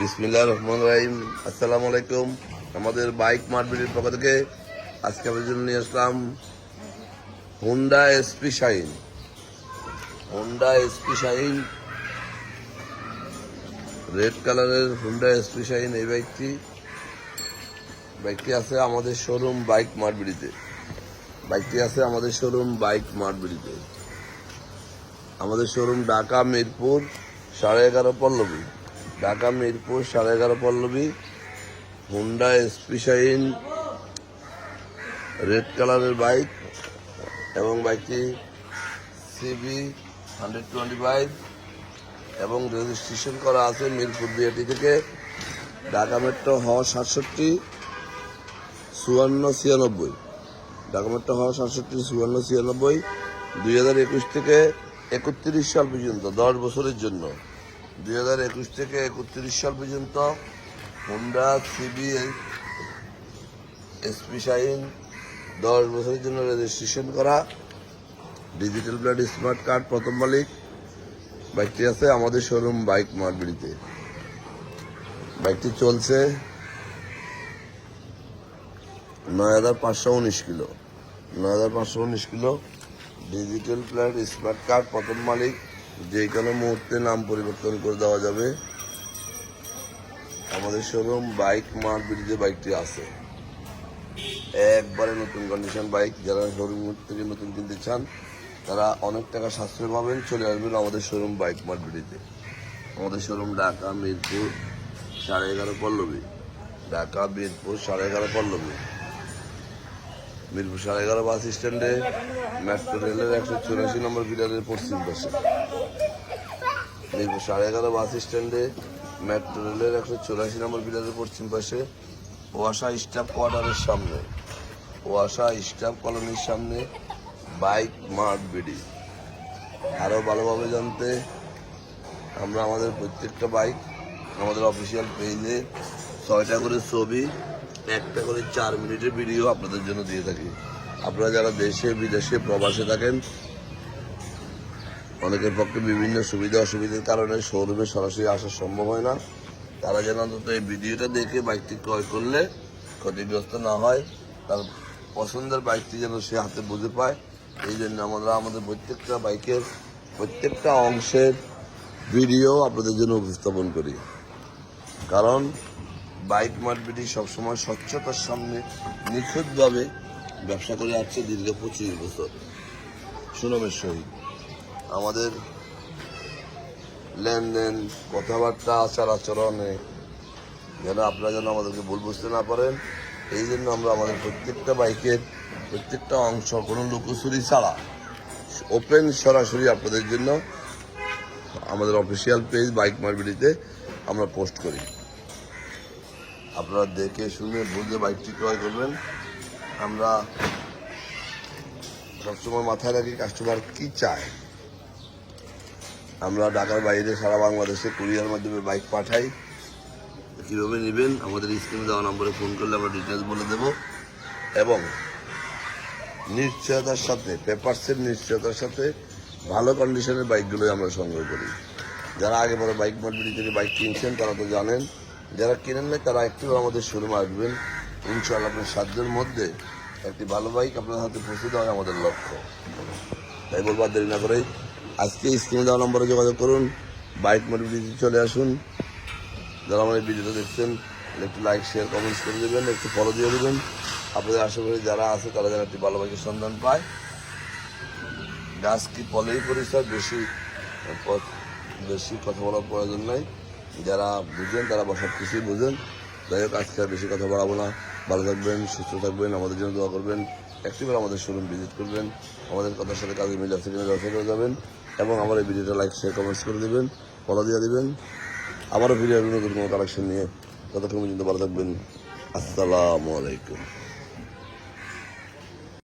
বিসমিল্লাহ রহমান রাহিম। আসসালামু আলাইকুম। আমাদের বাইক মার্কেটের পক্ষ থেকে আজকে আমাদের জন্য নিয়ে আসলাম Honda SP Shine Honda SP Shine red কালারের হোন্ডা এসপি শাইন এই বাইকটি। বাইকটি আছে আমাদের শোরুম বাইক মার্বিড়িতে বাইকটি আছে আমাদের শোরুম বাইক মার্বিড়িতে আমাদের শোরুম ঢাকা, মিরপুর, সাড়ে এগারো পল্লবী। ঢাকা, মিরপুর, সাড়ে এগারো Pallabi, Honda, SP Shine red কালারের বাইক এবং বাইকটি সিবি হান্ড্রেড টোয়েন্টি ফাইভ এবং রেজিস্ট্রেশন করা আছে মিরপুর বিআরটি থেকে। ঢাকা মেট্রো হ সাতষট্টি, চুয়ান্ন, ছিয়ানব্বই। ঢাকা মেট্রো হ সাতষট্টি, চুয়ান্ন, ছিয়ানব্বই। দুই হাজার একুশ থেকে একত্রিশ সাল পর্যন্ত, দশ বছরের জন্য। দুই হাজার একুশ থেকে একত্রিশ সাল পর্যন্ত হোন্ডা সিবি এসপি শাইন দশ বছরের জন্য রেজিস্ট্রেশন করা। ডিজিটাল প্লেট স্মার্ট কার্ড প্রথম মালিক। বাইকটি আছে আমাদের শোরুম বাইক মার্বিড়িতে। বাইকটি চলছে নয় হাজার পাঁচশো উনিশ কিলো। নয় হাজার পাঁচশো উনিশ kilo. Digital plate smart card প্রথম মালিক। যে কোনো মুহূর্তে নাম পরিবর্তন করে দেওয়া যাবে। আমাদের শোরুম বাইক মার্ট ব্রিজে বাইকটি আছে। একবারে নতুন কন্ডিশন বাইক যারা শোরুম থেকে নতুন কিনতে চান, তারা অনেক টাকা সাশ্রয় পাবেন, চলে আসবেন আমাদের শোরুম বাইক ব্রিজে আমাদের শোরুম ঢাকা, মিরপুর, সাড়ে এগারো পল্লবী। ঢাকা, মিরপুর, সাড়ে এগারো পল্লবী। মিরপুর সাড়ে এগারো বাস স্ট্যান্ডে মেট্রো রেলের একশো চুরাশি নম্বর পিলারের পশ্চিম পাশে। মিরপুর সাড়ে এগারো বাস স্ট্যান্ডে মেট্রো রেলের একশো চুরাশি নম্বর পিলারের পশ্চিম পাশে ওয়াসা স্টাফ কোয়ার্টারের সামনে। ওয়াসা স্টাফ কলোনির সামনে বাইক মার্ট বিডি। আরও ভালোভাবে জানতে আমরা আমাদের প্রত্যেকটা বাইক আমাদের অফিসিয়াল পেজে ছয়টা করে ছবি, একটা করে চার মিনিটের ভিডিও আপনাদের জন্য দিয়ে থাকি। আপনারা যারা দেশে, বিদেশে, প্রবাসে থাকেন, অনেকের পক্ষে বিভিন্ন সুবিধা অসুবিধার কারণে শোরুমে সরাসরি আসা সম্ভব হয় না। তারা যেন অন্তত এই ভিডিওটা দেখে বাইকটি ক্রয় করলে ক্ষতিগ্রস্ত না হয়, তার পছন্দের বাইকটি যেন সে হাতে বুঝে পায়। এই জন্য আমরা আমাদের প্রত্যেকটা বাইকের প্রত্যেকটা অংশের ভিডিও আপনাদের জন্য উপস্থাপন করি। কারণ বাইক মার্কেটটি সবসময় স্বচ্ছতার সামনে নিখুঁতভাবে ব্যবসা করে আসছে দীর্ঘ পঁচিশ বছর। সুনামের সহিত। আমাদের লেনদেন, কথাবার্তা, আচার আচরণে যেন আপনারা যেন আমাদেরকে ভুল বুঝতে না পারেন, এই জন্য আমরা আমাদের প্রত্যেকটা বাইকের প্রত্যেকটা অংশ কোনো লুকোচুরি ছাড়া ওপেন সরাসরি আপনাদের জন্য আমাদের অফিসিয়াল পেজ বাইক মার্কেটিতে আমরা পোস্ট করি। আপনারা দেখে শুনে বুঝে বাইকটি ক্রয় করবেন। আমরা সবসময় মাথায় রাখি কাস্টমার কি চায়। আমরা ঢাকার বাইরে সারা বাংলাদেশে কুরিয়ার মাধ্যমে বাইক পাঠাই। কীভাবে নেবেন? আমাদের স্ক্রিনে দেওয়া নম্বরে ফোন করলে আমরা ডিটেলস বলে দেব। এবং নিশ্চয়তার সাথে পেপারসের নিশ্চয়তার সাথে ভালো কন্ডিশনের বাইকগুলোই আমরা সংগ্রহ করি। যারা আগে বড় বাইক মার্কেট থেকে বাইক কিনছেন, তারা তো জানেন যারা কিনেন না তারা একটু আমাদের শোরুমে আসবেন। ইনশাআল্লাহ আপনার সাধ্যের মধ্যে একটি ভালো বাইক আপনার হাতে পৌঁছে দেওয়া আমাদের লক্ষ্য। তাই বলব দেরি না করে আজকে স্ক্রিনে দেওয়া নম্বরে যোগাযোগ করুন। বাইক মোটিভিটি চলে আসুন। যারা আমার এই ভিডিওটা দেখছেন একটু লাইক শেয়ার কমেন্টস করে দেবেন, একটু ফলো দিয়ে দেবেন। আপনাদের আশেপাশে যারা আছে, তারা যেন একটি ভালো বাইকের সন্ধান পায়। গাছ কি পলেই পরিষ্কার, বেশি বেশি কথা বলার প্রয়োজন নাই। যারা বুঝেন, তারা সব কিছুই বুঝেন। যাই হোক, আজকে আর বেশি কথা বাড়াবো না। ভালো থাকবেন, সুস্থ থাকবেন, আমাদের জন্য দোয়া করবেন। একটিবার আমাদের শোরুম ভিজিট করবেন। আমাদের কথার সাথে কাজে মিলে সেখানে ব্যবসা করে যাবেন। এবং আমার এই ভিডিওটা লাইক শেয়ার কমেন্টস করে দেবেন ফলো দিয়ে দেবেন। আবারও আসবেন নতুন কোনো কালেকশন নিয়ে ততক্ষণ পর্যন্ত ভালো থাকবেন। আসসালামু আলাইকুম।